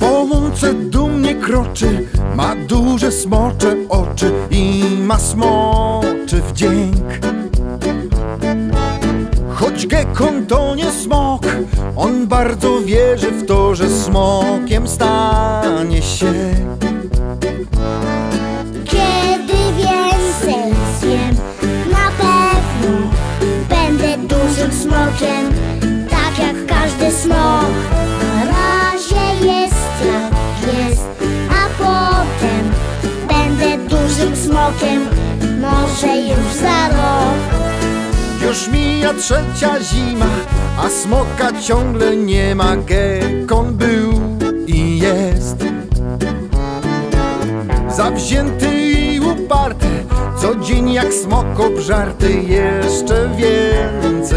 Po łące dumnie kroczy, ma duże smocze oczy i ma smoczy wdzięk. Choć gekon to nie smok, on bardzo wierzy w to, że smokiem stanie się. Kiedy więcej zjem, na pewno będę dużym smokiem, tak jak każdy smok. Dużym smokiem, może już za rok. Już mija trzecia zima, a smoka ciągle nie ma. Gekon był i jest. Zawzięty i uparty, co dzień jak smok obżarty, jeszcze więcej.